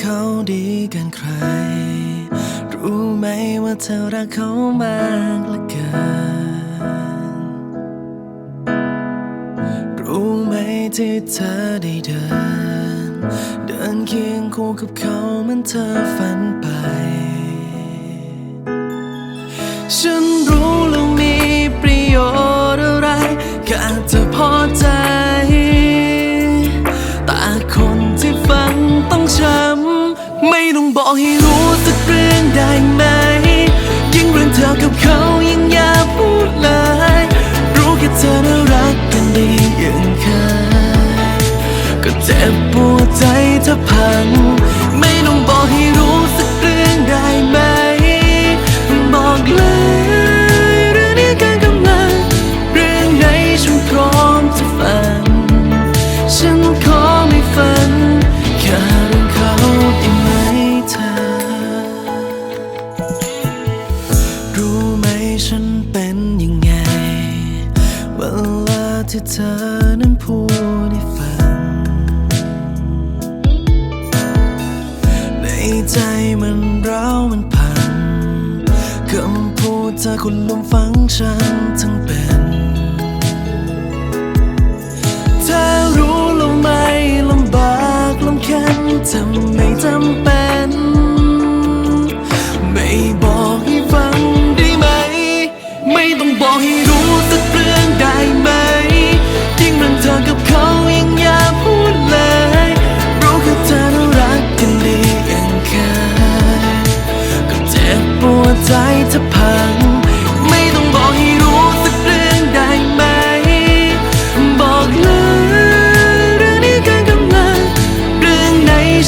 เขาดีกันใคร รู้ไหมว่าเธอรักเขามากเหลือเกิน รู้ไหมที่เธอได้เดิน เดินเคียงคู่กับเขามันเธอฝันไป ฉันรู้แล้วมีประโยชน์อะไรแค่เธอพอใจ บอกให้รู้สักเรื่องได้ไหม ยิ่งเรื่องเธอกับเขายิ่งอย่าพูดเลย รู้แค่เธอน่ารักกันดีอย่างเคยก็เจ็บปวดใจถ้าพัง ไม่ต้องบอกให้ ที่เธอนั้นพูดให้ฟัง ในใจมันร้าวมันพังคำพูดเธอคุณลมฟังฉันทั้งเป็นเธอรู้เราไม่ลำบากลำแค้นทำไม่จำเป็น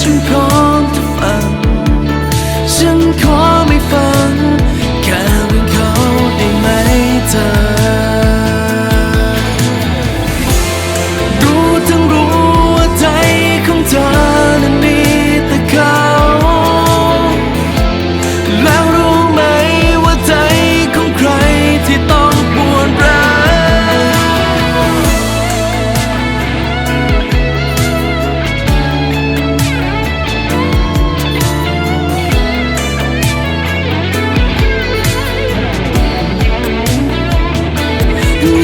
ฉันพร้อมจะฟันฉันขอ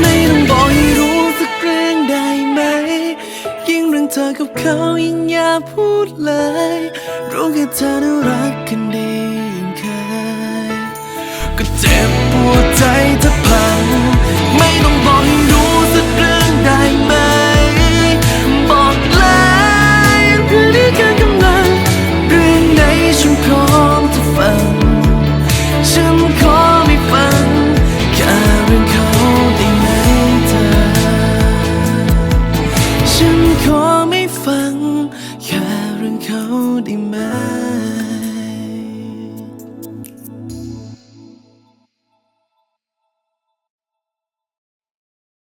ไม่ต้องบอกให้รู้สักเรื่องได้ไหม ยิ่งเรื่องเธอกับเขายิ่งอย่าพูดเลย รู้แค่เธอน่ารักกันดีอย่างเคยก็เจ็บปวดใจจะพังไม่ต้องบอกให้รู้สักเรื่องได้ไหม บอกเลยเพื่อที่การกำลังเรื่องไหนฉันพร้อมจะฟังฉัน ฉัน